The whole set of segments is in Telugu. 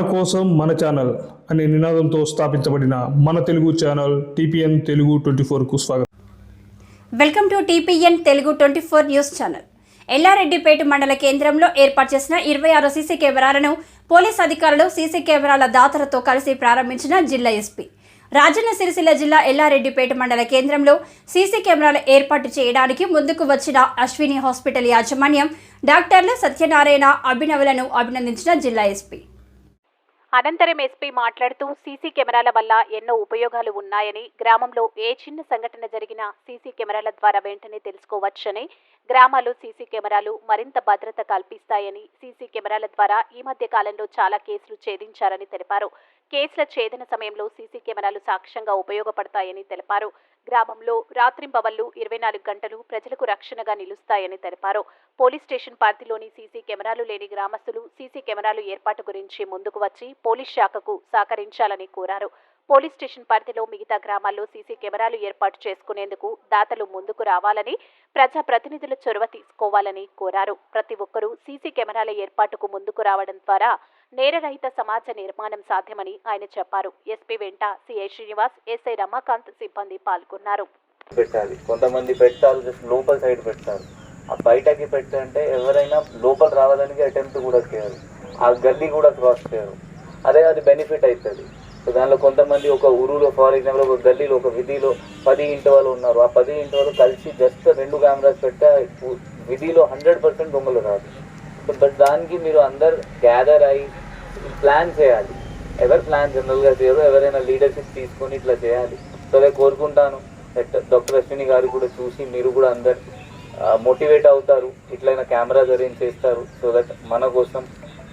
కోసం మన ఛానల్ అనే నినాదంతో స్థాపించబడిన మన Telugu channel TPN Telugu twenty ఫోర్కు స్వాగతం. Welcome to TPN Telugu twenty four news channel. Yellareddypet మండల కేంద్రంలో ఏర్పాటు చేసిన ఇరవై ఆరు సీసీ కెమెరాలను పోలీస్ అధికారులు సీసీ కెమెరాల దాతలతో కలిసి ప్రారంభించిన జిల్లా ఎస్పీ. రాజన్న సిరిసిల్ల జిల్లా ఎల్లారెడ్డిపేట మండల కేంద్రంలో సీసీ కెమెరాలు ఏర్పాటు చేయడానికి ముందుకు వచ్చిన అశ్విని హాస్పిటల్ యాజమాన్యం డాక్టర్లు సత్యనారాయణ అభినవులను అభినందించిన జిల్లా ఎస్పీ. అనంతరం ఎస్పీ మాట్లాడుతూ సీసీ కెమెరాల వల్ల ఎన్నో ఉపయోగాలు ఉన్నాయని గ్రామంలో ఏ చిన్న సంఘటన జరిగినా సీసీ కెమెరాల ద్వారా వెంటనే తెలుసుకోవచ్చని గ్రామాల్లో సీసీ కెమెరాలు మరింత భద్రత కల్పిస్తాయని సీసీ కెమెరాల ద్వారా ఈ మధ్య కాలంలో చాలా కేసులు ఛేదించారని తెలిపారు. కేసుల ఛేదన సమయంలో సీసీ కెమెరాలు సాక్ష్యంగా ఉపయోగపడతాయని తెలిపారు. గ్రామంలో రాత్రింపవళ్ళు ఇరవై నాలుగు గంటలు ప్రజలకు రక్షణగా నిలుస్తాయని తెలిపారు. పోలీస్ స్టేషన్ పరిధిలోని సీసీ కెమెరాలు లేని గ్రామస్తులు సీసీ కెమెరాలు ఏర్పాటు గురించి ముందుకు వచ్చి పోలీస్ శాఖకు సహకరించాలని కోరారు. పోలీస్ స్టేషన్ పరిధిలో మిగతా గ్రామాల్లో సీసీ కెమెరాలు ఏర్పాటు చేసుకునేందుకు దాతలు ముందుకు రావాలని ప్రజాప్రతినిధులు చొరవ తీసుకోవాలని కోరారు. ప్రతి ఒక్కరూ సీసీ కెమెరాల ఏర్పాటుకు ముందుకు రావడం ద్వారా నేరరహిత సమాజ నిర్మాణం సాధ్యమని ఆయన చెప్పారు. ఎస్పీ వెంట సిఐ శ్రీనివాస్ ఎస్ఐ రమాకాంత్ సిబ్బంది పాల్గొన్నారు. పెట్టాలి. కొంతమంది పెట్టాలి జస్ట్ లోపల సైడ్ పెడతారు. ఆ బయటకి పెట్టంటే ఎవరైనా లోపల రావడానికి అటెంప్ట్ కూడా చేయరు. ఆ గల్లీ కూడా క్రాస్ చేయరు. అదే అది బెనిఫిట్ అవుతుంది సో దానిలో కొంతమంది ఒక ఊరులో ఫర్ ఎగ్జాంపుల్ ఒక గల్లీలో ఒక విధిలో పది ఇంటి వాళ్ళు ఉన్నారు. ఆ పది ఇంటి వాళ్ళు కలిసి జస్ట్ రెండు కెమెరాస్ పెట్టా విధిలో హండ్రెడ్ పర్సెంట్ దొంగలు రాదు. సో బట్ దానికి మీరు అందరు గ్యాదర్ అయ్యి ప్లాన్ చేయాలి. ఎవరు ప్లాన్ జనరల్గా చేయరు ఎవరైనా లీడర్షిప్ తీసుకొని ఇట్లా చేయాలి. సో కోరుకుంటాను. డాక్టర్ అశ్విని గారు కూడా చూసి మీరు కూడా అందరు మోటివేట్ అవుతారు. ఇట్లైనా కెమెరాస్ అరేంజ్ చేస్తారు. సో దట్ మన కోసం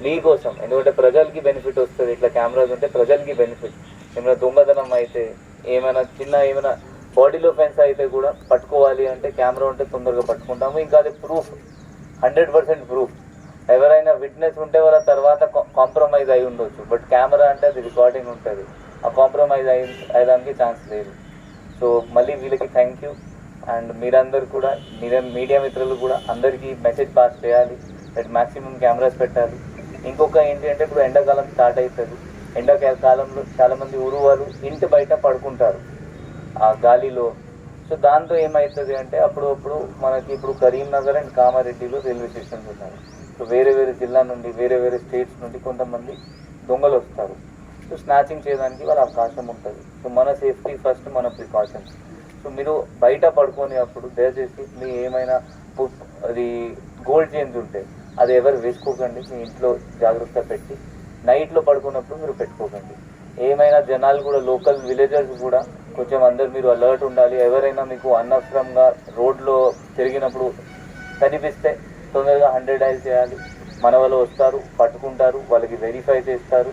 మీ కోసం. ఎందుకంటే ప్రజలకి బెనిఫిట్ వస్తుంది. ఇట్లా కెమెరాస్ ఉంటే ప్రజలకి బెనిఫిట్ ఏమైనా దొంగతనం అయితే ఏమైనా చిన్న ఏమైనా బాడీలో ఫెన్స్ అయితే కూడా పట్టుకోవాలి అంటే కెమెరా ఉంటే తొందరగా పట్టుకుంటాము. ఇంకా అది ప్రూఫ్ హండ్రెడ్ పర్సెంట్ ప్రూఫ్ ఎవరైనా విట్నెస్ ఉంటే వాళ్ళ తర్వాత కాంప్రమైజ్ అయి ఉండొచ్చు. బట్ కెమెరా అంటే అది రికార్డింగ్ ఉంటుంది. ఆ కాంప్రమైజ్ అయి అయ్యడానికి ఛాన్స్ లేదు. సో మళ్ళీ వీళ్ళకి థ్యాంక్ యూ అండ్ మీరందరూ కూడా మీరే మీడియా మిత్రులు కూడా అందరికీ మెసేజ్ పాస్ చేయాలి. దట్ మ్యాక్సిమం కెమెరాస్ పెట్టాలి. ఇంకొక ఏంటి అంటే ఇప్పుడు ఎండాకాలం స్టార్ట్ అవుతుంది ఎండాకాలంలో చాలామంది ఊరు వారు ఇంటి బయట పడుకుంటారు ఆ గాలిలో. సో దాంతో ఏమవుతుంది అంటే అప్పుడప్పుడు మనకి ఇప్పుడు కరీంనగర్ అండ్ కామారెడ్డిలో రైల్వే స్టేషన్స్ ఉన్నాయి. సో వేరే వేరే జిల్లా నుండి వేరే వేరే స్టేట్స్ నుండి కొంతమంది దొంగలు వస్తారు. సో స్నాచింగ్ చేయడానికి వాళ్ళ అవకాశం ఉంటుంది. సో మన సేఫ్టీ ఫస్ట్ మన ప్రికాషన్స్. సో మీరు బయట పడుకొని అప్పుడు దయచేసి మీ ఏమైనా అది గోల్డ్ చైన్స్ ఉంటే అది ఎవరు వేసుకోకండి మీ ఇంట్లో జాగ్రత్త పెట్టి. నైట్లో పడుకున్నప్పుడు మీరు పెట్టుకోకండి. ఏమైనా జనాలు కూడా లోకల్ విలేజర్స్ కూడా కొంచెం అందరు మీరు అలర్ట్ ఉండాలి. ఎవరైనా మీకు అనవసరంగా రోడ్లో తిరిగినప్పుడు కనిపిస్తే తొందరగా హండ్రెడ్ డైల్ చేయాలి. మన వాళ్ళు వస్తారు పట్టుకుంటారు వాళ్ళకి వెరిఫై చేస్తారు.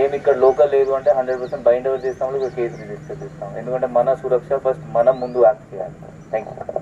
ఏమి ఇక్కడ లోకల్ లేదు అంటే హండ్రెడ్ పర్సెంట్ బైండ్ ఓవర్ చేస్తాము ఇక్కడ కేసు రిజిస్టర్ చేస్తాం. ఎందుకంటే మన సురక్ష ఫస్ట్ మనం ముందు యాక్ట్ చేయాలి. Thank you